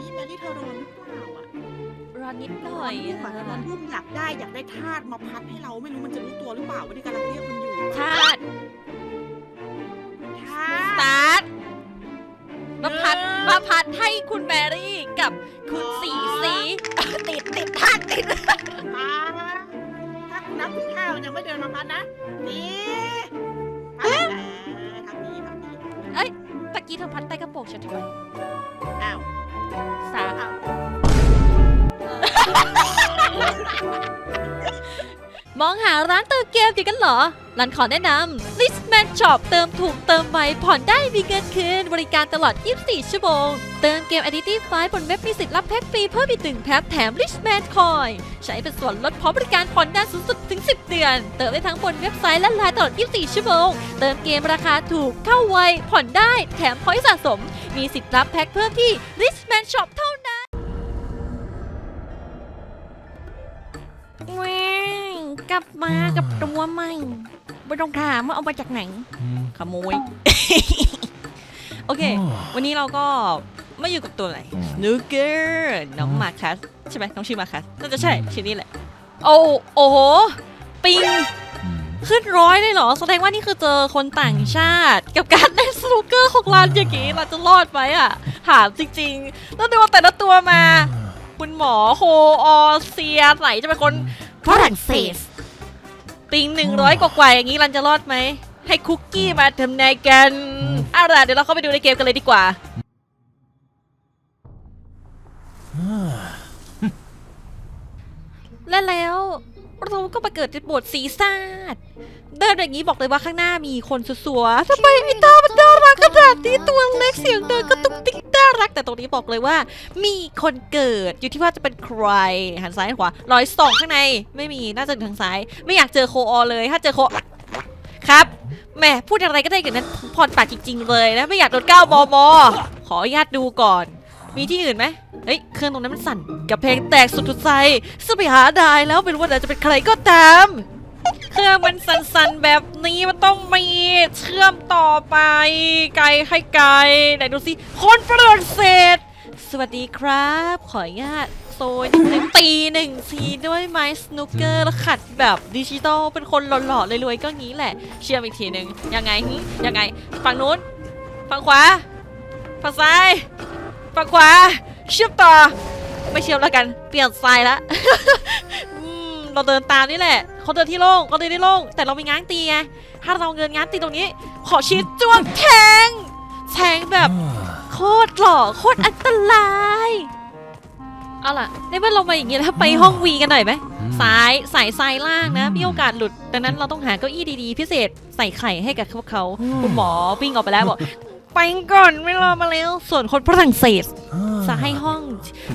รี่แมรี่เธอร้อนหรือเปล่าอะร้อนนิดหร้น่ออนยรุ่มอะร้อนรุ่มอยากได้อยากได้ทาสมาพัดให้เราไม่รู้มันจะรู้ตัวหรือเปล่าว่าที่กำลังเรียกมันอยู่ทาดทาสสตาร์ทมาพัดมาพัดให้คุณแมรี่กับคุณสีสี ติดติดทาดติดทาสถ้าคุณนับถึงห้ามันยังไม่เดินมาพัดนะนี่พัดแล้วทำนี้ทำนี้ตะกี้เธอพัดใต้กระโปรงฉันทำไมอ้าว สาอมองหาร้านเติมเกมดีกันเหรอ รันขอแนะนำ Listman Shop เติมถูกเติมไวผ่อนได้มีเงินคืน บริการตลอด 24 ชั่วโมง เติมเกม Identity 5บนเว็บมีสิทธิ์รับแพ็กฟรีเพิ่มอีกหนึ่งแพ็คแถม Listman Coin ใช้เป็นส่วนลดพร้อมบริการผ่อนนานสูงสุดถึง 10 เดือน เติมได้ทั้งบนเว็บไซต์และไลน์ตลอด 24 ชั่วโมง เติมเกมราคาถูกเข้าไวผ่อนได้แถมพอยต์สะสม มีสิทธิ์รับแพ็คเพิ่มที่ Listman Shop เท่านั้นว้งกลับมากับตัวใหม่ ไม่ต้องถามว่าเอามาจากไหนขโมย โอเค วันนี้เราก็ไม่อยู่กับตัวอะไรนูเกอร์น้องมาคัสใช่ไหมน้องชื่อมาคัสน่าจะใช่ชื่อนี้แหละ โอ้โอ้โห ปิงขึ้นร้อยเลยเหรอ แสดงว่านี่คือเจอคนต่างชาติ กับการเล่นสนุกเกอร์ของร้านอย่างงี้เราจะรอดไหมอะถามจริงๆแล้วดูแต่ละตัวมา คุณหมอโฮออเซียไหนจะเป็นคนฝรั่งเศส ปิงหนึ่งร้อยกว่าๆอย่างนี้รันจะรอดไหม ให้คุกกี้มาทำนายกันเอาล่ะเดี๋ยวเราเข้าไปดูในเกมกันเลยดีกว่า และแล้วเราก็มาเกิดในบทสีซาดเดินอย่างนี้บอกเลยว่าข้างหน้ามีคนสัวๆทำไมไอ้ตามันน่ารักขนาดนี้ตัวเล็กเสียงเดินก็ตุ้งติ๊งน่า รักแต่ตรงนี้บอกเลยว่า มีคนเกิดอยู่ที่ว่าจะเป็นใครหันซ้ายหันขวาร้อยสองข้างในไม่มีน่าจะอยู่ทางซ้าย ไม่อยากเจอโคออเลยถ้าเจอโคครับแหมพูดอะไรก็ได้อย่างนั้นผ่อนปากจริง ๆ เลยนะไม่อยากโดนก้าวมอมอขออนุญาตดูก่อน มีที่อื่นไหมเฮ้ยเครื่องตรงนั้นมันสั่นกับเพลงแตกสุดทุกใจสไปหาได้แล้วเป็นว่าจะเป็นใครก็ตาม เครื่องมันสั่นๆแบบนี้มันต้องมีเชื่อมต่อไป ไกลให้ไกลไหนดูสิคนฝรั่งเศส สวัสดีครับ ขออนุญาตโซยหนึ่งตีหนึ่งทีด้วยไม้สนุกเกอร์แล้วขัดแบบดิจิตอลเป็นคนหล่อๆรวยๆก็งี้แหละ เชื่อมอีกทีหนึ่งยังไงยังไงฝั่งนู้นฝั่งขวาฝั่งซ้ายฝั่งขวาเชื่อมต่อไม่เชื่อมแล้วกัน เปลี่ยนไซด์ละ เราเดินตามนี่แหละเขาเดินที่โล่งเขาเดินที่โล่งแต่เรามีง้างตีไงถ้าเราเงินง้างตีตรงนี้ ขอชี้จ้วงแทงแทงแบบโคตรหล่อโคตรอันตรายเอาล่ะในเมื่อเรามาอย่างนี้แล้วไปห้องวีกันหน่อยไหมซ้ายสายซ้ายล่างนะมีโอกาสหลุดดังนั้นเราต้องหาเก้าอี้ดีๆ พิเศษใส่ไข่ให้กับพวกเขาคุณหมอวิ่งออกไปแล้วบอกไปก่อนไม่รอมาแล้วส่วนคนฝรั่งเศส จะให้ห้อง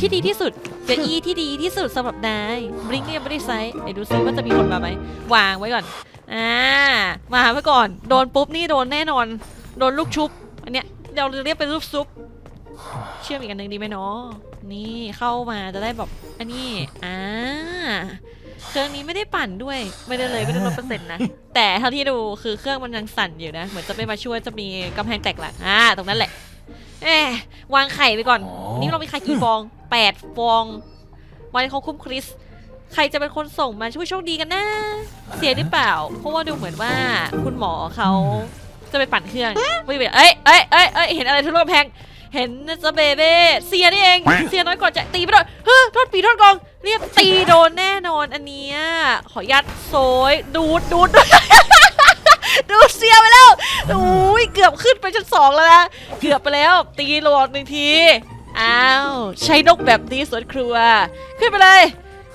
ที่ดีที่สุดเก้าอี้ที่ดีที่สุดสำหรับนายบลิงก์ยังไม่ได้ไซส์ไหนดูซิว่าจะมีคนมาไหมวางไว้ก่อนอ่ามาไว้ก่อน โดนปุ๊บนี่โดนแน่นอน โดนลูกชุบอันเนี้ยเราเรียกเป็นลูกซุป เชื่อมอีกอันหนึ่งดีไหมเนาะนี่เข้ามาจะได้แบบอันนี้อ่าเครื่องนี้ไม่ได้ปั่นด้วยไม่ได้เลยไม่ได้ลดเปอร์เซ็นต์นะแต่เท่าที่ดูคือเครื่องมันยังสั่นอยู่นะ เหมือนจะไม่มาช่วยจะมีกำแพงแตกหลังอ่าตรงนั้นแหละ เอ๊ะวางไข่ไปก่อนนี่เรามีไข่กี่ฟองแปดฟองวันเขาคุ้มคริส ใครจะเป็นคนส่งมาช่วยโชคดีกันนะ เสียหรือเปล่า เพราะว่าดูเหมือนว่าคุณหมอเขาจะไปปั่นเครื่องไม่ไปเอ้ยเอ้ยเอ้ยเอ้ยเห็นอะไรทุกกำแพง เห็นนะจ๊ะเบเบ้เสียนี่เอง เสียน้อยก่อนจะตีไปโดนเฮ้ยโทษปีโทษกอง เรียบตีโดนแน่นอนอันเนี้ยขอยัดโซยดูดดูด ดูดเสียไปแล้วอุ้ยเกือบขึ้นไปชั้นสองแล้วนะเกือบไปแล้วตีโหลดหนึ่งทีอ้าวใช้นกแบบนี้สวนครัว ขึ้นไปเลย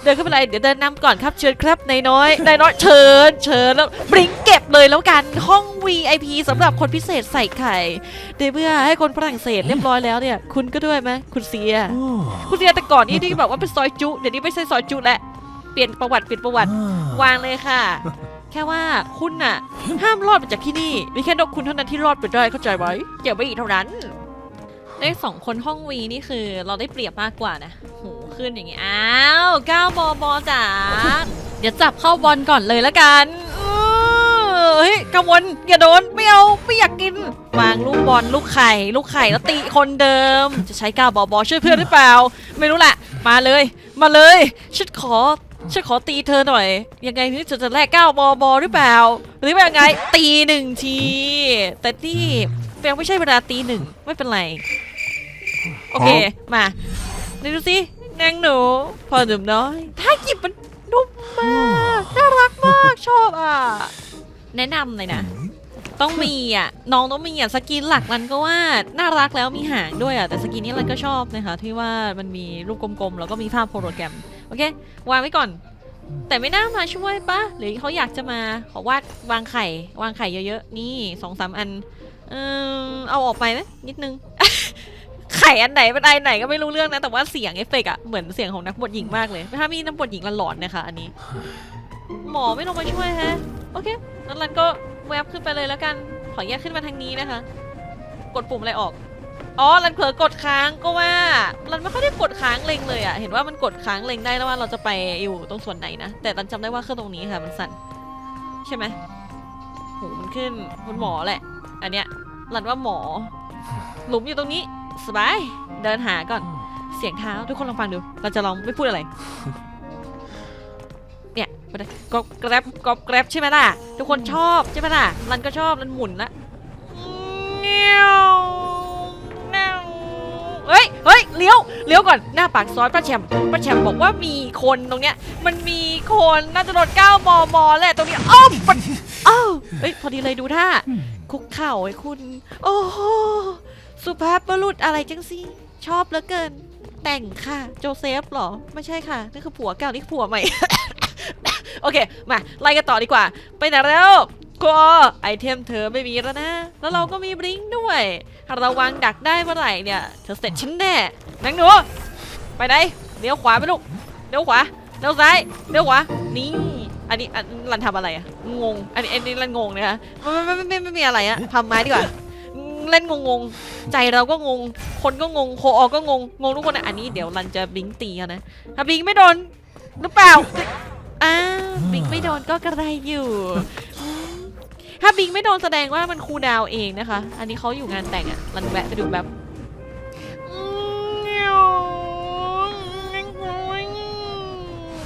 เดินขึ้นไปเลยเดี๋ยวเดินนำก่อนครับเชิญครับนายน้อยนายน้อยเชิญเชิญแล้วบริงเก็บเลยแล้วกันห้อง VIP สำหรับคนพิเศษใส่ไข่เดยวเมื่อให้คนฝรั่งเศสเรียบร้อยแล้วเนี่ย คุณก็ด้วยไหมคุณเสีย คุณเสียแต่ก่อนนี่ที่แบบว่าเป็นซอยจุเดี๋ยวนี้ไม่ใช่ซอยจุแล้วเปลี่ยนประวัติเปลี่ยนประวัติวางเลยค่ะแค่ว่าคุณน่ะ ห้ามรอดไปจากที่นี่ มีแค่นกคุณเท่านั้นที่รอดไปได้เข้าใจไหมเกี่ยวไม่อีกเท่านั้น เลขสองคนห้องวีนี่คือเราได้เปรียบมากกว่านะโหขึ้นอย่างงี้ อ้าวก้าวบอบอจ๋า เดี๋ยวจับเข้าบอลก่อนเลยละกันอื้อเฮ้ยกำวนอย่าโดนไม่เอาไม่อยากกิน วางลูกบอลลูกไข่ ลูกไข่แล้วตีคนเดิม จะใช้ก้าวบอบอช่วยเพื่อนหรือเปล่า ไม่รู้แหละ มาเลย มาเลยฉันขอ ฉันขอตีเธอหน่อย ยังไงนี่จะจะแลกก้าวบอบอหรือเปล่า หรือว่ายังไง ตีหนึ่งที แต่นี่ยังไม่ใช่เวลาตีหนึ่งไม่เป็นไร โอเค มาดูสินางหนู พอหนุ่มน้อย ถ้าหยิบมันนุ่มมากน่ารักมากชอบอะ แนะนำเลยนะ ต้องมีอะ น้องต้องมีอะ สกินหลักรันก็ว่า น่ารักแล้วมีหางด้วยอะ แต่สกินนี้รันก็ชอบนะคะ ที่ว่ามันมีรูปกลมๆ แล้วก็มีภาพโฮโลแกรม โอเควางไว้ก่อน แต่ไม่น่ามาช่วยปะหรือเขาอยากจะมาขอวาดวางไข่ วางไข่เยอะๆ นี่สองสามอัน เออเอาออกไปไหมนิดนึง ไข่อันไหนเป็นไอไหนก็ไม่รู้เรื่องนะ แต่ว่าเสียงเอฟเฟกอะเหมือนเสียงของนักบวชหญิงมากเลย ถ้ามีนักบวชหญิงหลอนๆนะคะ อันนี้ หมอไม่ลงมาช่วยแฮะ โอเคงั้นรันก็แวบขึ้นไปเลยแล้วกัน ขอแยกขึ้นมาทางนี้นะคะ กดปุ่มอะไรออก อ๋อรันเผลอกดค้างก็ว่ารันไม่ค่อยได้กดค้างเล็งเลยอะเห็นว่ามันกดค้างเล็งได้แล้วว่าเราจะไปอยู่ตรงส่วนไหนนะ แต่รันจำได้ว่าเครื่องตรงนี้ค่ะ มันสั่นใช่ไหมโหมันขึ้นคุณหมอแหละ อันเนี้ยรันว่าหมอ หลุมอยู่ตรงนี้สบายเดินหาก่อนเสียงเท้าทุกคนลองฟังดูเราจะลองไม่พูดอะไร เนี่ยก็แกร็บก็แกร็บใช่ไหมล่ะ ทุกคนชอบใช่ไหมล่ะรันก็ชอบรันหมุนละเงี้ยว เลี้ยวเลี้ยวก่อนหน้าปากซอยป้าแชมป์ป้าแชมบอกว่ามีคนตรงเนี้ย มันมีคนน่าจะโดนก้าวมอมอแหละตรงนี้อ้อมมันอ้าวเฮ้ยพอดีเลยดูท่าคุกเข่าไอ้คุณ โอ้โหสุภาพบุรุษอะไรจังสิชอบเหลือเกิน แต่งค่ะ โจเซฟหรอ ไม่ใช่ค่ะนี่คือผัวเก่านี่ผัวใหม่ โอเค มาไล่กันต่อดีกว่า ไปไหนแล้วก็ไอเทมเธอไม่มีแล้วนะ แล้วเราก็มีบลิงด้วยถ้าราวางดักได้เมื่อไหร่เนี่ย เธอเสร็จฉันแน่ นังหนูไปไหนเลี้ยวขวาไปลูกเลี้ยวขวาเลี้ยวซ้ายเลี้ยวขวานี่อันนี้อันรันทำอะไรอะงงอันนี้อันนี้รันงงนะคะไม่ไม่ไม่ไม่ไม่มีอะไรอะทำไม้ดีกว่าเล่นงงๆ ใจเราก็งง คนก็งง โคออก็งง งงทุกคนอะอันนี้เดี๋ยวรันจะบิงตีนะ ถ้าบิงไม่โดนหรือเปล่า อ้าวบิงไม่โดนก็กระไรอยู่ ถ้าบิงไม่โดนแสดงว่ามันคูดาวเองนะคะ อันนี้เขาอยู่งานแต่งอะรันแวะไปดูแบบ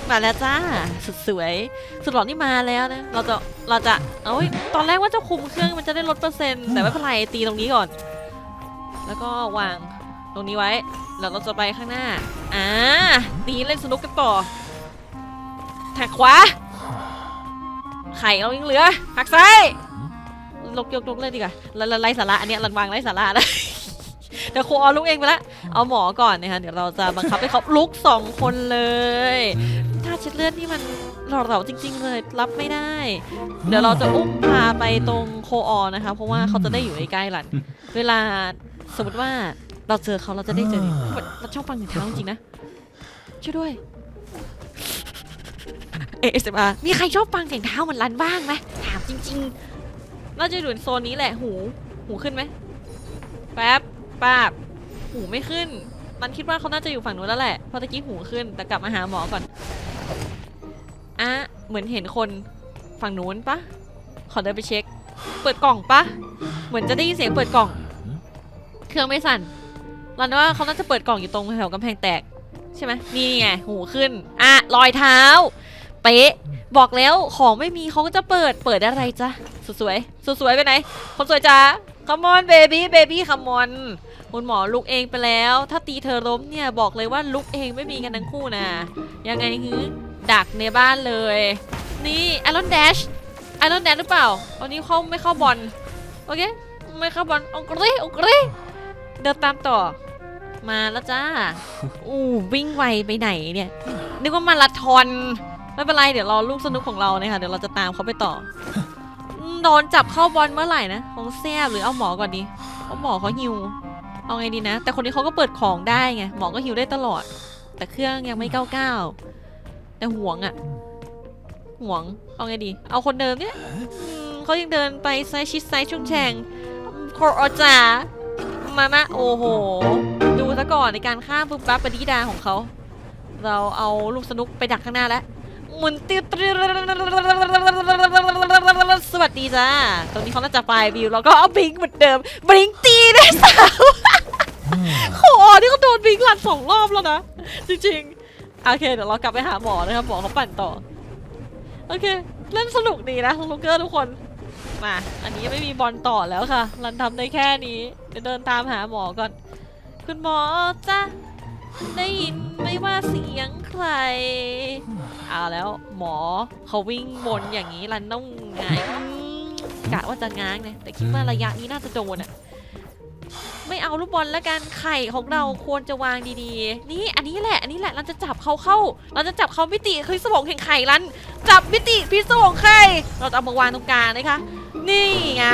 มาแล้วจ้าสุดสวย สุดหล่อนี่มาแล้วนะ เราจะ เราจะ เอ้ย ตอนแรกว่าจะคุมเครื่องมันจะได้ลดเปอร์เซ็นต์ แต่ไม่เป็นไร ตีตรงนี้ก่อน แล้วก็วางตรงนี้ไว้ แล้วเราจะไปข้างหน้า อ่า ตีเล่นสนุกกันต่อแท็กขวา ไข่เรายังเหลือหักซ้ายลกยกลกเลยดีกว่าล่ไล่สาระ อันเนี้ยรันวางไล่สาระนะ เดี๋ยวครูเอาลุกเองไปละเอาหมอก่อนนะคะเดี๋ยวเราจะบังคับให้เขาลุกสองคนเลยถ้าเช็ดเลือดนี่มันหล่อๆจริง ๆ เลยรับไม่ได้ เดี๋ยวเราจะอุ้มพาไปตรงโคออนะคะ เพราะว่าเขาจะได้อยู่ใกล้ๆหลันเวลาสมมติว่าเราเจอเขาเราจะได้เจอเราชอบฟังถึงเท้าจริงๆนะช่วยด้วยเอสเอมีใครชอบฟังเสียงเท้าเหมือนรันบ้างไหมถามจริงๆ น่าจะอยู่ในโซนนี้แหละ หู หูขึ้นไหม แป๊บ ป้าบหูไม่ขึ้น มันคิดว่าเขาน่าจะอยู่ฝั่งนู้นแล้วแหละเพราะตะกี้หูขึ้น แต่กลับมาหาหมอก่อนอะเหมือนเห็นคนฝั่งนู้นปะขอเดินไปเช็ค เปิดกล่องปะเหมือนจะได้ยินเสียงเปิดกล่อง เครื่องไม่สั่นรันว่าเขาน่าจะเปิดกล่องอยู่ตรงแถวกำแพงแตก ใช่ไหมนี่ไงหูขึ้น อะรอยเท้า เป๊ะ บอกแล้วของไม่มีเขาก็จะเปิดเปิดอะไรจ๊ะสุดสวยสวยไปไหนคนสวยจ้า come on baby baby come on คุ คุณหมอลุกเองไปแล้ว ถ้าตีเธอล้มเนี่ยบอกเลยว่าลุกเองไม่มีกันทั้งคู่นะ ยังไงฮือดักในบ้านเลย นี่ไอรอนแดชไอรอนแดชหรือเปล่าตอนนี้เขาไม่เข้าบอลโอเคไม่เข้าบอลองกรีองกรีเดินตามต่อ มาแล้วจ้าอู้วิ่งไวไปไหนเนี่ยนึกว่ามาราธอนไม่เป็นไรเดี๋ยวรอลูกสนุกของเราเนี่ยค่ะเดี๋ยวเราจะตามเขาไปต่อโดนจับเข้าบอลเมื่อไหร่นะของแซบหรือเอาหมอก่อนดีเอาหมอเขาหิว เอาไงดีนะ แต่คนนี้เขาก็เปิดของได้ไงหมอก็หิวได้ตลอด แต่เครื่องยังไม่ก้าวก้าแต่ห่วงอะห่วงเอาไงดี เอาคนเดิมเนี่ยเขายังเดินไปไซชิดไซช่วงแชงโคอจามามาโอ้โห ดูซะก่อนในการข้ามปุ๊บปั๊บปฏิดาของเขาเราเอาลูกสนุกไปดักข้างหน้าแล้วหมุนติวติวสวัสดีจ้าตรงนี้เขาน่าจะปลายวิว แล้วก็เอาบิงเหมือนเดิมบิงตีได้สาว โหนี่ก็โดนบิงลันสองรอบแล้วนะ จริงๆ โอเค เดี๋ยวเรากลับไปหาหมอนะครับ หมอเขาปั่นต่อ โอเค เล่นสนุกดีนะลูกเกอร์ทุกคน มา อันนี้ไม่มีบอลต่อแล้วค่ะ รันทำได้แค่นี้เดี๋ยวเดินตามหาหมอก่อน คุณหมอจ้าได้ยินไม่ว่าเสียงใครเอาแล้วหมอเขาวิ่งวนอย่างนี้รันต้องงายกะว่าจะง้างเนะแต่คิดว่าระยะนี้น่าจะโดนอะ ไม่เอาลูกบอลแล้วกันไข่ของเราควรจะวางดีๆ นี่อันนี้แหละอันนี้แหละเราจะจับเขาเข้า เราจะจับเขามิติคือสมองแห่งไข่รันจับมิติพิษสมองไข่เราจะเอามาวางตรงกลางนะคะ นี่ไง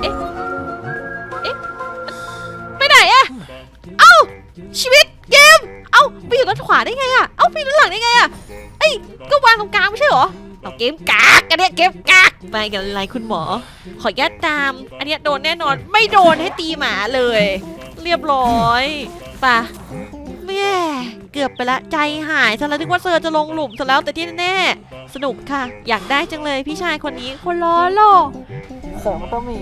เอ๊ะเอ๊ะไปไหนอะเอ้าชีวิตเกมเอ้าไปอยู่ด้านขวาได้ไงอะเอ้าไปด้านหลังได้ไงอะเอ้ยก็วางตรงกลางไม่ใช่หรอ เอาเกมกากกันเนี่ยเกมกากไปกันอะไรคุณหมอ ขออนุญาตตาม อันเนี้ยโดนแน่นอนไม่โดนให้ตีหมาเลย เรียบร้อยป่ะแม่เกือบไปละใจหายซะแล้วนึกว่าเซอร์จะลงหลุมซะแล้วแต่ที่แน่ๆสนุกค่ะ อยากได้จังเลยพี่ชายคนนี้คนล้อหล่อของต้องมี